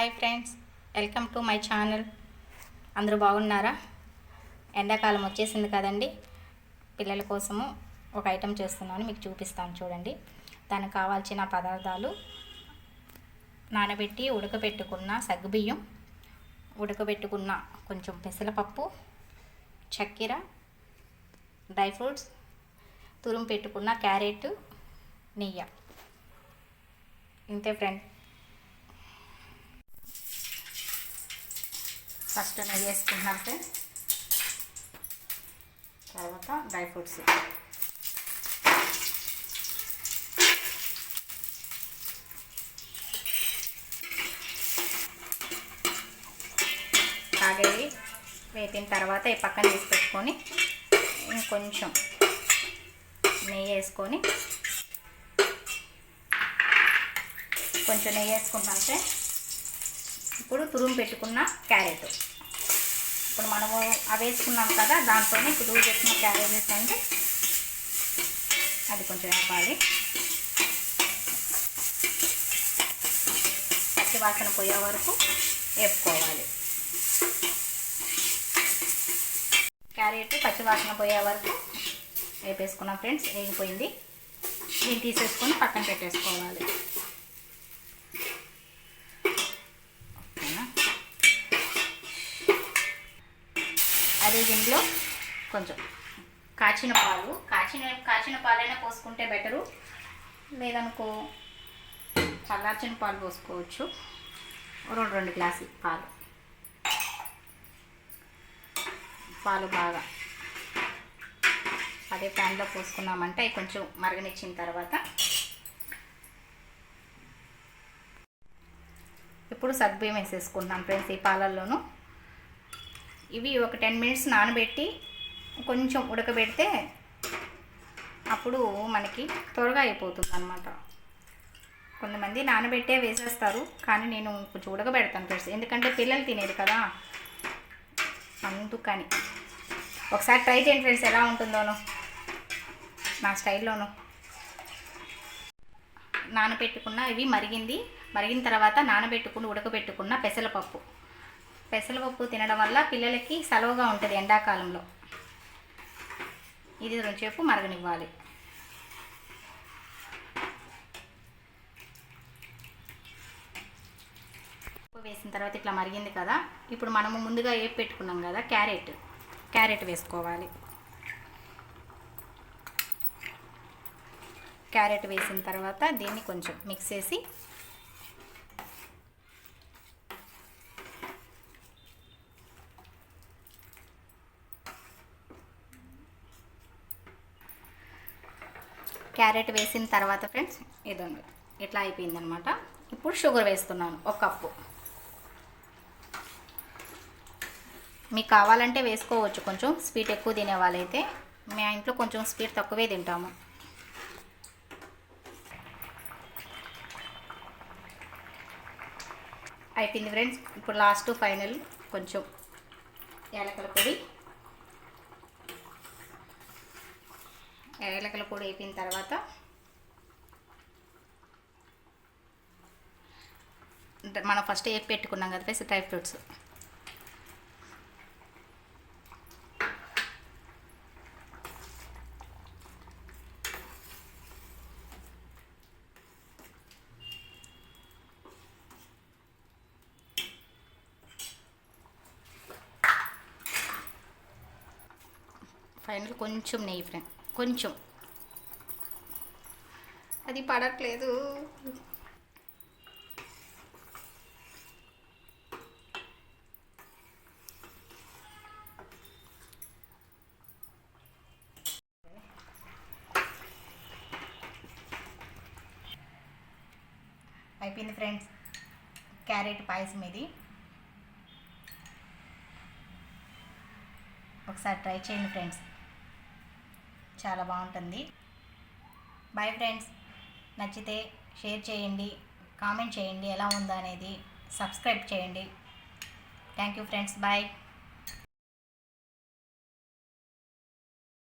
Hi friends welcome to my channel. అందరూ బాగున్నారా? ఎండాకాలం వచ్చేసింది కదండి. పిల్లల కోసము ఒక ఐటెం చేస్తున్నాను మీకు చూపిస్తాను చూడండి. దానికి కావాల్సిన పదార్థాలు నానబెట్టి ఉడకబెట్టుకున్న సగ్గుబియ్యం ఉడకబెట్టుకున్న కొంచెం పెసరపప్పు చక్కెర డ్రై ఫ్రూట్స్ తురుము పెట్టుకున్న క్యారెట్ నెయ్యి. ఇంతే ఫ్రెండ్. ఫస్ట్ నెయ్యి వేసుకుంటున్నాం ఫ్రెండ్స్ తర్వాత డ్రై ఫ్రూట్స్. కాగేవి వేపిన తర్వాత ఈ పక్కన తీసి పెట్టుకొని ఇంకొంచెం నెయ్యి వేసుకొని కొంచెం నెయ్యి వేసుకుంటే ఇప్పుడు తురుము పెట్టుకున్న క్యారెట్. ఇప్పుడు మనము అవి వేసుకున్నాం కదా దాంతోనే ఇప్పుడు తురుము క్యారేజెస్ అండి. అది కొంచెం వేపాలి. పచ్చి వాసన పోయే వరకు వేపుకోవాలి. క్యారెట్ పచ్చి వాసన పోయే వరకు వేపేసుకున్నాం ఫ్రెండ్స్ వేగిపోయింది. దీన్ని తీసేసుకొని పక్కన పెట్టేసుకోవాలి. అదే దీంట్లో కొంచెం కాచిన పాలు. కాచిన కాచిన పాలైనా పోసుకుంటే బెటరు. లేదనుకో చల్లార్చిన పాలు పోసుకోవచ్చు. రెండు రెండు గ్లాసులు పాలు. పాలు బాగా అదే ప్యాన్లో పోసుకున్నామంటే అవి కొంచెం మరగనిచ్చిన తర్వాత ఇప్పుడు సగ్బియ్యం వేసేసుకుంటున్నాం ఫ్రెండ్స్ ఈ పాలల్లోనూ. ఇవి ఒక టెన్ మినిట్స్ నానబెట్టి కొంచెం ఉడకబెడితే అప్పుడు మనకి త్వరగా అయిపోతుంది అనమాట కొంతమంది నానబెట్టే వేసేస్తారు కానీ నేను కొంచెం ఉడకబెడతాను ఫ్రెండ్స్. ఎందుకంటే పిల్లలు తినేది కదా. అందుకని. ఒకసారి ట్రై చేయండి ఫ్రెండ్స్ ఎలా ఉంటుందోనో. నా స్టైల్లోనూ. నానబెట్టుకున్న ఇవి మరిగింది. మరిగిన తర్వాత నానబెట్టుకుని ఉడకబెట్టుకున్న పెసలపప్పు పెసరపప్పు తినడం వల్ల పిల్లలకి సలవుగా ఉంటుంది ఎండాకాలంలో. ఇది రెండుసేపు మరగనివ్వాలి. ఉప్పు వేసిన తర్వాత ఇట్లా మరిగింది కదా ఇప్పుడు మనము ముందుగా ఏ పెట్టుకున్నాం కదా క్యారెట్. క్యారెట్ వేసుకోవాలి. క్యారెట్ వేసిన తర్వాత దీన్ని కొంచెం మిక్స్ చేసి క్యారెట్ వేసిన తర్వాత ఫ్రెండ్స్ ఇదండి ఇట్లా అయిపోయిందనమాట. ఇప్పుడు షుగర్ వేస్తున్నాను ఒక కప్పు. మీకు కావాలంటే వేసుకోవచ్చు కొంచెం స్వీట్ ఎక్కువ తినే వాళ్ళైతే. మా ఇంట్లో కొంచెం స్వీట్ తక్కువే తింటాము. అయిపోయింది ఫ్రెండ్స్ ఇప్పుడు లాస్ట్ ఫైనల్ కొంచెం ఏలకల పొడి. ఏలకల పొడి అయిపోయిన తర్వాత మనం ఫస్ట్ వేపి పెట్టుకున్నాం కదా డ్రై ఫ్రూట్స్. ఫైనల్ కొంచెం నెయ్యి ఫ్రెండ్. కొంచెం. అది పడట్లేదు. అయిపోయింది ఫ్రెండ్స్. క్యారెట్ పాయసం ఇది. ఒకసారి ట్రై చేయండి ఫ్రెండ్స్. చాలా బాగుంటుంది. బాయ్ ఫ్రెండ్స్ నచ్చితే షేర్ చేయండి కామెంట్ చేయండి ఎలా ఉందా అనేది సబ్స్క్రైబ్ చేయండి. Thank you friends bye